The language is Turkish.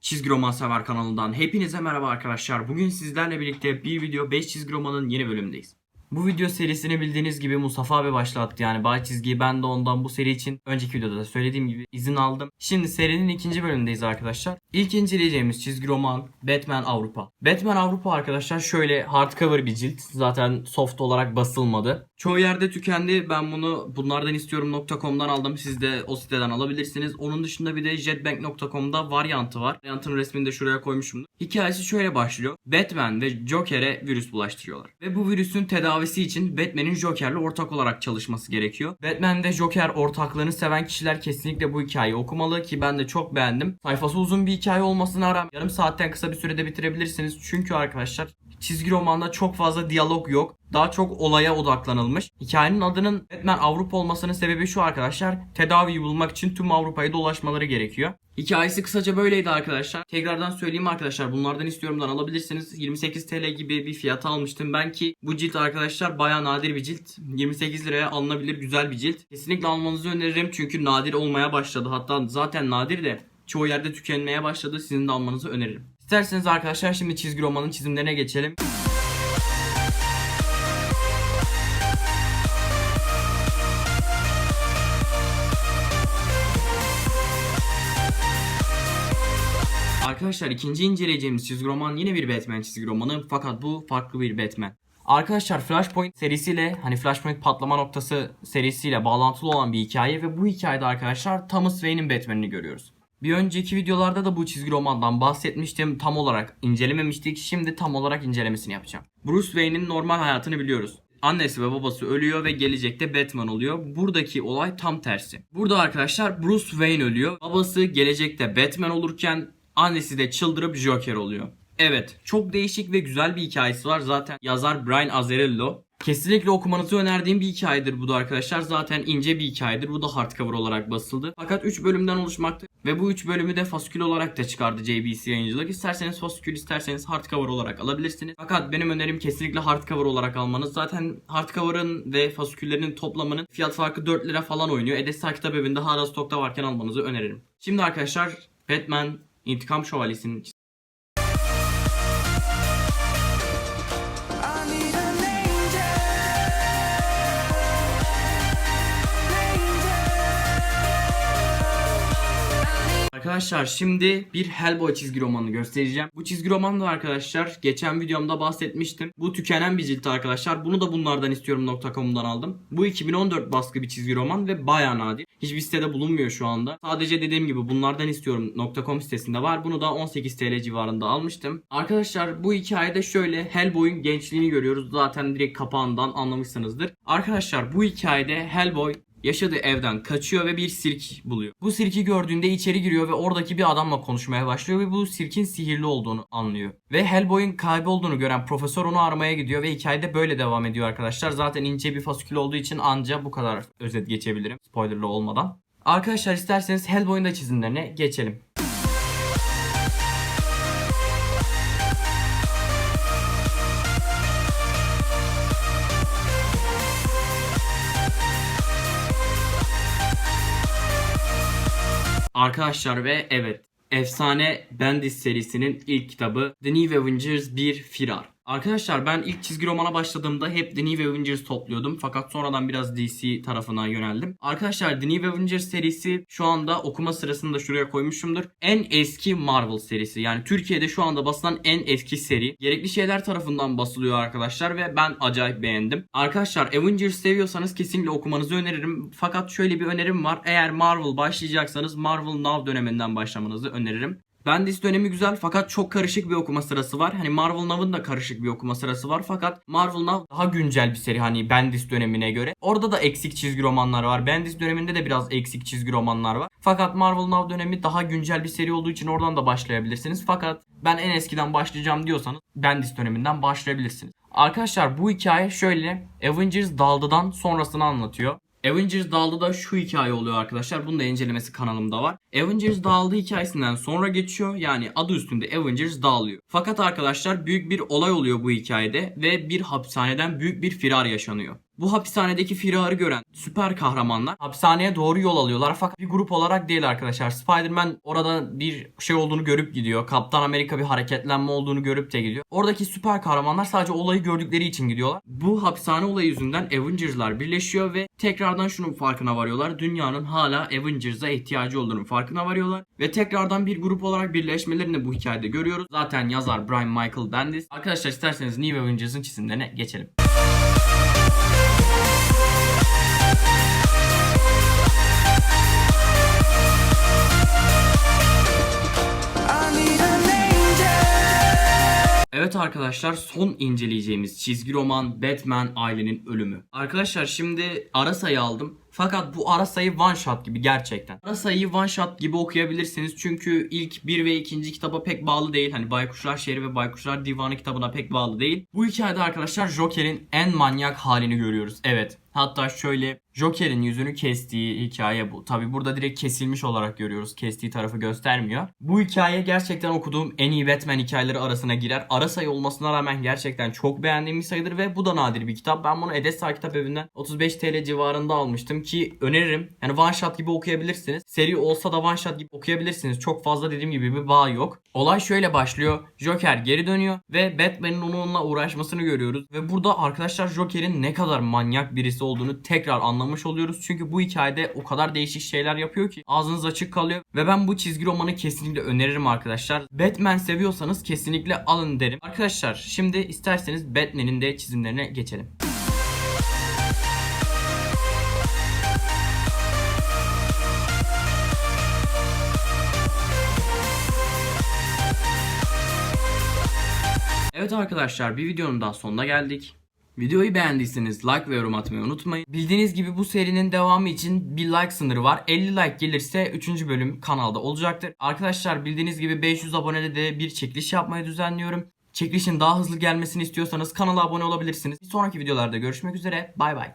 Çizgi Roman Sever kanalından hepinize merhaba arkadaşlar. Bugün sizlerle birlikte bir video 5 çizgi romanın yeni bölümündeyiz. Bu video serisini bildiğiniz gibi Mustafa abi başlattı yani Bay Çizgi'yi ben de ondan bu seri için önceki videoda da söylediğim gibi izin aldım. Şimdi serinin ikinci bölümündeyiz arkadaşlar. İlk inceleyeceğimiz çizgi roman Batman Avrupa. Batman Avrupa arkadaşlar şöyle hardcover bir cilt. Zaten soft olarak basılmadı. Çoğu yerde tükendi. Ben bunu bunlardan istiyorum.com'dan aldım. Siz de o siteden alabilirsiniz. Onun dışında bir de jetbank.com'da varyantı var. Varyantın resmini de şuraya koymuşum. Hikayesi şöyle başlıyor. Batman ve Joker'e virüs bulaştırıyorlar. Ve bu virüsün tedavisi için Batman'in Joker'le ortak olarak çalışması gerekiyor. Batman ve Joker ortaklığını seven kişiler kesinlikle bu hikayeyi okumalı ki ben de çok beğendim. Sayfası uzun bir hikaye olmasına rağmen yarım saatten kısa bir sürede bitirebilirsiniz. Çünkü arkadaşlar çizgi romanda çok fazla diyalog yok. Daha çok olaya odaklanılmış. Hikayenin adının Batman Avrupa olmasının sebebi şu arkadaşlar. Tedaviyi bulmak için tüm Avrupa'yı dolaşmaları gerekiyor. Hikayesi kısaca böyleydi arkadaşlar. Tekrardan söyleyeyim arkadaşlar bunlardan istiyorumdan alabilirsiniz. 28 TL gibi bir fiyata almıştım ben ki bu cilt arkadaşlar baya nadir bir cilt. 28 liraya alınabilir güzel bir cilt. Kesinlikle almanızı öneririm çünkü nadir olmaya başladı. Hatta zaten nadir de çoğu yerde tükenmeye başladı. Sizin de almanızı öneririm. İsterseniz arkadaşlar şimdi çizgi romanın çizimlerine geçelim. Arkadaşlar ikinci inceleyeceğimiz çizgi roman yine bir Batman çizgi romanı fakat bu farklı bir Batman. Arkadaşlar Flashpoint serisiyle hani Flashpoint patlama noktası serisiyle bağlantılı olan bir hikaye ve bu hikayede arkadaşlar Thomas Wayne'in Batman'ini görüyoruz. Bir önceki videolarda da bu çizgi romandan bahsetmiştim. Tam olarak incelememiştik. Şimdi tam olarak incelemesini yapacağım. Bruce Wayne'in normal hayatını biliyoruz. Annesi ve babası ölüyor ve gelecekte Batman oluyor. Buradaki olay tam tersi. Burada arkadaşlar Bruce Wayne ölüyor. Babası gelecekte Batman olurken annesi de çıldırıp Joker oluyor. Evet, çok değişik ve güzel bir hikayesi var. Zaten yazar Brian Azzarello. Kesinlikle okumanızı önerdiğim bir hikayedir bu da arkadaşlar. Zaten ince bir hikayedir. Bu da hardcover olarak basıldı. Fakat 3 bölümden oluşmakta. Ve bu 3 bölümü de faskül olarak da çıkardı JBC yayıncılık. İsterseniz faskül isterseniz hardcover olarak alabilirsiniz. Fakat benim önerim kesinlikle hardcover olarak almanız. Zaten hardcover'ın ve fasküllerin toplamının fiyat farkı 4 lira falan oynuyor. Edestar kitap evinde hala stokta varken almanızı öneririm. Şimdi arkadaşlar Batman İntikam Şövalyesi'nin Arkadaşlar şimdi bir Hellboy çizgi romanını göstereceğim. Bu çizgi roman da arkadaşlar geçen videomda bahsetmiştim. Bu tükenen bir cilt arkadaşlar. Bunu da bunlardan istiyorum.com'dan aldım. Bu 2014 baskı bir çizgi roman ve baya nadir. Hiçbir sitede bulunmuyor şu anda. Sadece dediğim gibi bunlardan istiyorum.com sitesinde var. Bunu da 18 TL civarında almıştım. Arkadaşlar bu hikayede şöyle Hellboy'un gençliğini görüyoruz. Zaten direkt kapağından anlamışsınızdır. Arkadaşlar bu hikayede Hellboy yaşadığı evden kaçıyor ve bir sirk buluyor. Bu sirki gördüğünde içeri giriyor ve oradaki bir adamla konuşmaya başlıyor ve bu sirkin sihirli olduğunu anlıyor. Ve Hellboy'un kaybolduğunu gören profesör onu aramaya gidiyor ve hikayede böyle devam ediyor arkadaşlar. Zaten ince bir fasikül olduğu için anca bu kadar özet geçebilirim spoilerlı olmadan. Arkadaşlar isterseniz Hellboy'un da çizimlerine geçelim. Arkadaşlar ve evet efsane Bendis serisinin ilk kitabı The New Avengers 1 Firar. Arkadaşlar ben ilk çizgi romana başladığımda hep The New Avengers topluyordum fakat sonradan biraz DC tarafına yöneldim. Arkadaşlar The New Avengers serisi şu anda okuma sırasında şuraya koymuşumdur. En eski Marvel serisi yani Türkiye'de şu anda basılan en eski seri. Gerekli şeyler tarafından basılıyor arkadaşlar ve ben acayip beğendim. Arkadaşlar Avengers seviyorsanız kesinlikle okumanızı öneririm. Fakat şöyle bir önerim var. Eğer Marvel başlayacaksanız Marvel Now döneminden başlamanızı öneririm. Bendis dönemi güzel fakat çok karışık bir okuma sırası var. Hani Marvel Now'ın da karışık bir okuma sırası var fakat Marvel Now daha güncel bir seri hani Bendis dönemine göre. Orada da eksik çizgi romanlar var. Bendis döneminde de biraz eksik çizgi romanlar var. Fakat Marvel Now dönemi daha güncel bir seri olduğu için oradan da başlayabilirsiniz. Fakat ben en eskiden başlayacağım diyorsanız Bendis döneminden başlayabilirsiniz. Arkadaşlar bu hikaye şöyle Avengers daldıdan sonrasını anlatıyor. Avengers dağıldı da şu hikaye oluyor arkadaşlar. Bunun da incelemesi kanalımda var. Avengers dağıldı hikayesinden sonra geçiyor. Yani adı üstünde Avengers dağılıyor. Fakat arkadaşlar büyük bir olay oluyor bu hikayede ve bir hapishaneden büyük bir firar yaşanıyor. Bu hapishanedeki firarı gören süper kahramanlar hapishaneye doğru yol alıyorlar fakat bir grup olarak değil arkadaşlar. Spider-Man orada bir şey olduğunu görüp gidiyor. Kaptan Amerika bir hareketlenme olduğunu görüp de gidiyor. Oradaki süper kahramanlar sadece olayı gördükleri için gidiyorlar. Bu hapishane olayı yüzünden Avengers'lar birleşiyor ve tekrardan şunun farkına varıyorlar. Dünyanın hala Avengers'a ihtiyacı olduğunun farkına varıyorlar. Ve tekrardan bir grup olarak birleşmelerini bu hikayede görüyoruz. Zaten yazar Brian Michael Bendis. Arkadaşlar isterseniz New Avengers'ın çizimlerine geçelim. Evet arkadaşlar son inceleyeceğimiz çizgi roman Batman ailenin ölümü. Arkadaşlar şimdi ara sayı aldım. Fakat bu ara sayı one shot gibi gerçekten. Ara sayıyı one shot gibi okuyabilirsiniz. Çünkü ilk 1 ve 2. kitaba pek bağlı değil. Hani Baykuşlar Şehri ve Baykuşlar Divanı kitabına pek bağlı değil. Bu hikayede arkadaşlar Joker'in en manyak halini görüyoruz. Evet. Hatta şöyle Joker'in yüzünü kestiği hikaye bu. Tabi burada direkt kesilmiş olarak görüyoruz. Kestiği tarafı göstermiyor. Bu hikaye gerçekten okuduğum en iyi Batman hikayeleri arasına girer. Ara sayı olmasına rağmen gerçekten çok beğendiğim bir sayıdır ve bu da nadir bir kitap. Ben bunu Edessa kitap evinden 35 TL civarında almıştım ki öneririm. Yani one shot gibi okuyabilirsiniz. Seri olsa da one shot gibi okuyabilirsiniz. Çok fazla dediğim gibi bir bağ yok. Olay şöyle başlıyor. Joker geri dönüyor ve Batman'in onunla uğraşmasını görüyoruz. Ve burada arkadaşlar Joker'in ne kadar manyak birisi olduğunu tekrar anlamış oluyoruz. Çünkü bu hikayede o kadar değişik şeyler yapıyor ki ağzınız açık kalıyor. Ve ben bu çizgi romanı kesinlikle öneririm arkadaşlar. Batman seviyorsanız kesinlikle alın derim. Arkadaşlar şimdi isterseniz Batman'in de çizimlerine geçelim. Evet arkadaşlar bir videonun daha sonuna geldik. Videoyu beğendiyseniz like ve yorum atmayı unutmayın. Bildiğiniz gibi bu serinin devamı için bir like sınırı var. 50 like gelirse 3. bölüm kanalda olacaktır. Arkadaşlar bildiğiniz gibi 500 abonede de bir çekiliş yapmayı düzenliyorum. Çekilişin daha hızlı gelmesini istiyorsanız kanala abone olabilirsiniz. Bir sonraki videolarda görüşmek üzere. Bay bay.